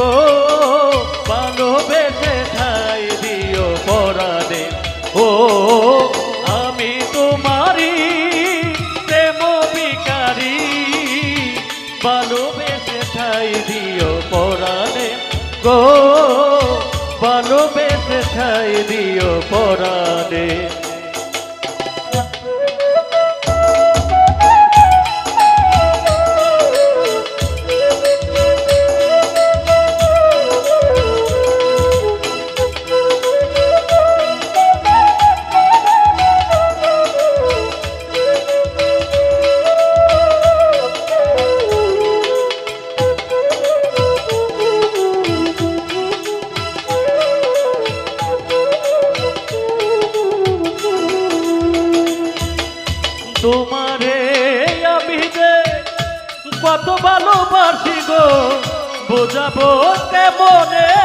গো ভালোবেসে ঠাই দিও পরাণে ও, আমি তোমারি প্রেম বিকারী ভালোবেসে ঠাই দিও পরাণে গো ভালোবেসে ঠাই দিও পরাণে তোমারে আমি যে কত ভালোবাসি গো বোঝাবো কেমনে?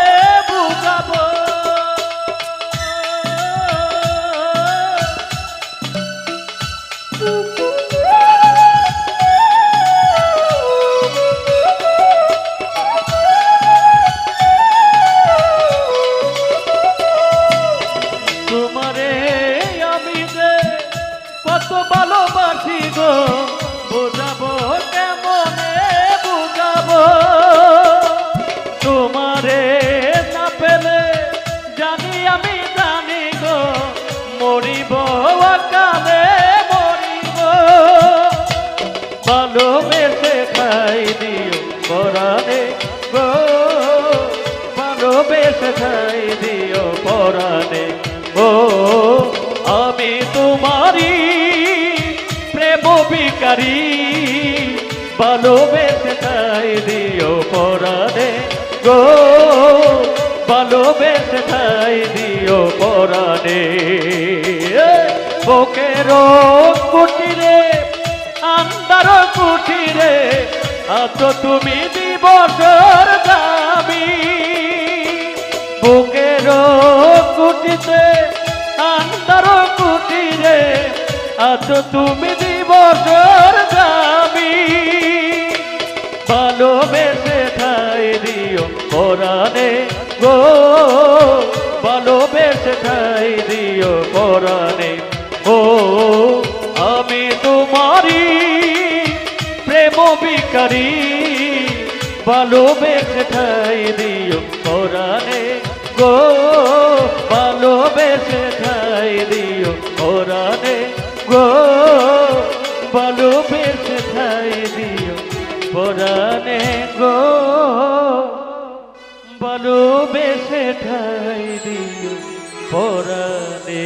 কত ভালোবাসি গো, বোঝাবো কেমনে বুঝাবো? তোমারে না পেলে জানি আমি জানি গো, মরিব কালে মরিব। ভালোবেসে খাই দিও পরাণে গো, ভালোবেসে খাই দিও পরাণে ও বিকারী ভালোবেসে খাই দিও পরাণে গো ভালোবেসে খাই দিও পরাণে বুকের কুটিরে আন্দার কুটিরে আছো তুমি দিবসর দাবি। বুকের কুটিতে আন্দার কুটিরে আছো তুমি দিবসর দাবি ভালোবেসে খাই দিও পরাণে গো। ভালোবেসে খাই দিও পরাণে ও আমি তোমারি প্রেম বিকারী ভালোবেসে ঠাই দিও পরাণে গো। ভালোবেসে ঠাই দিও পরাণে গো। ভালোবেসে ঠাই দিও পরানে গো। ভালোবেসে ঠাই দিও পরাণে